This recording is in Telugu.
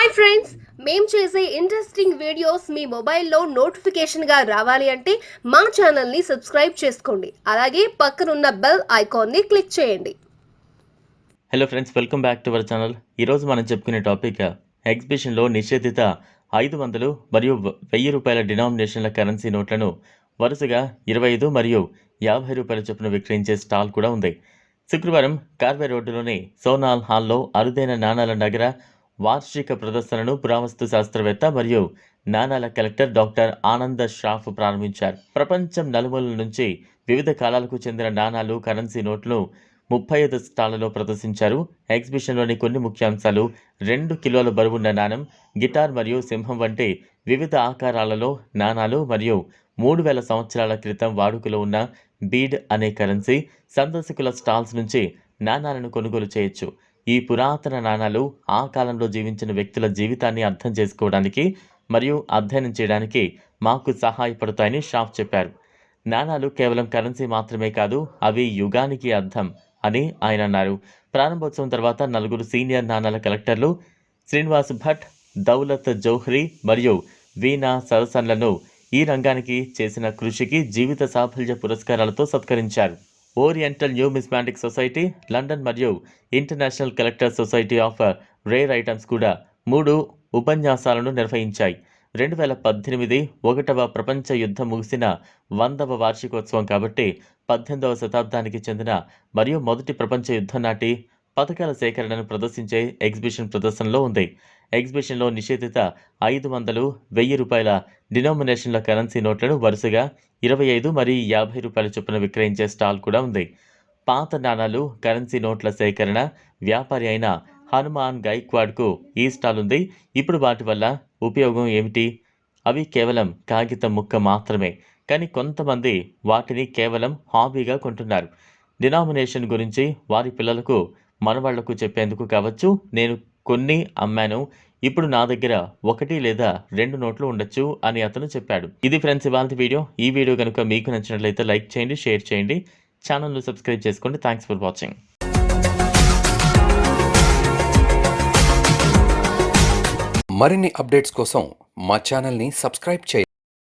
హాయ్ ఫ్రెండ్స్ మేము చేసే ఇంట్రెస్టింగ్ వీడియోస్ మీ మొబైల్లో నోటిఫికేషన్గా రావాలి అంటే మా ఛానల్ని సబ్స్క్రైబ్ చేసుకోండి. అలాగే పక్కనున్న బెల్ ఐకాన్ని క్లిక్ చేయండి. Hello friends welcome back to our channel ఈరోజు మనం చెప్పుకునే టాపిక్ ఎగ్జిబిషన్లో నిషేధిత ఐదు వందలు మరియు వెయ్యి రూపాయల డినామినేషన్ల కరెన్సీ నోట్లను వరుసగా ఇరవై ఐదు మరియు యాభై రూపాయల చొప్పున విక్రయించే స్టాల్ కూడా ఉంది. శుక్రవారం కార్వే రోడ్డులోని సోనాల్ హాల్లో అరుదైన నాణాల నగర వార్షిక ప్రదర్శనను పురావస్తు శాస్త్రవేత్త మరియు నాణాల కలెక్టర్ డాక్టర్ ఆనంద షాఫ్ ప్రారంభించారు. ప్రపంచం నలుమూలల నుంచి వివిధ కాలాలకు చెందిన నాణాలు కరెన్సీ నోట్లు ముప్పై ఐదు స్టాళ్ళలో ప్రదర్శించారు. ఎగ్జిబిషన్లోని కొన్ని ముఖ్యాంశాలు రెండు కిలోల బరువున్న నాణం గిటార్ మరియు సింహం వంటి వివిధ ఆకారాలలో నాణాలు మరియు మూడు వేల సంవత్సరాల క్రితం వాడుకలో ఉన్న బీడ్ అనే కరెన్సీ సందర్శకుల స్టాల్స్ నుంచి నాణాలను కొనుగోలు చేయొచ్చు. ఈ పురాతన నాణాలు ఆ కాలంలో జీవించిన వ్యక్తుల జీవితాన్ని అర్థం చేసుకోవడానికి మరియు అధ్యయనం చేయడానికి మాకు సహాయపడతాయని షాఫ్ చెప్పారు. నాణాలు కేవలం కరెన్సీ మాత్రమే కాదు అవి యుగానికి అర్థం అని ఆయన అన్నారు. ప్రారంభోత్సవం తర్వాత నలుగురు సీనియర్ నాణాల కలెక్టర్లు శ్రీనివాస్ భట్ దౌలత్ జౌహ్రీ మరియు వీణా సరసన్లను ఈ రంగానికి చేసిన కృషికి జీవిత సాఫల్య పురస్కారాలతో సత్కరించారు. ఓరియంటల్ న్యూమిస్మాటిక్ సొసైటీ లండన్ మరియు international collector society of rare items కూడా మూడు ఉపన్యాసాలను నిర్వహించాయి. రెండు వేల పద్దెనిమిది ఒకటవ ప్రపంచ యుద్ధం ముగిసిన వందవ వార్షికోత్సవం కాబట్టి పద్దెనిమిదవ శతాబ్దానికి చెందిన మరియు మొదటి ప్రపంచ యుద్ధం నాటి పథకాల సేకరణను ప్రదర్శించే ఎగ్జిబిషన్ ప్రదర్శనలో ఉంది. ఎగ్జిబిషన్లో నిషేధిత ఐదు వందలు వెయ్యి రూపాయల డినామినేషన్ల కరెన్సీ నోట్లను వరుసగా ఇరవై ఐదు మరియు యాభై రూపాయల చొప్పున విక్రయించే స్టాల్ కూడా ఉంది. పాత నాణాలు కరెన్సీ నోట్ల సేకరణ వ్యాపారి అయిన హనుమాన్ గైక్వాడ్కు ఈ స్టాల్ ఉంది. ఇప్పుడు వాటి వల్ల ఉపయోగం ఏమిటి? అవి కేవలం కాగితం ముక్క మాత్రమే. కానీ కొంతమంది వాటిని కేవలం హాబీగా కొంటున్నారు. డినామినేషన్ గురించి వారి పిల్లలకు మనవాళ్ళకు చెప్పేందుకు కావచ్చు. నేను కొన్ని అమ్మాను. ఇప్పుడు నా దగ్గర ఒకటి లేదా రెండు నోట్లు ఉండొచ్చు అని అతను చెప్పాడు. ఇది ఫ్రెండ్స్ ఇవాళ వీడియో. ఈ వీడియో కనుక మీకు నచ్చినట్లయితే లైక్ చేయండి షేర్ చేయండి. ఛానల్ను సబ్స్క్రైబ్ చేసుకోండి. Thanks for watching. మరిన్ని అప్డేట్స్ కోసం మా ఛానల్ని సబ్స్క్రైబ్ చేయండి.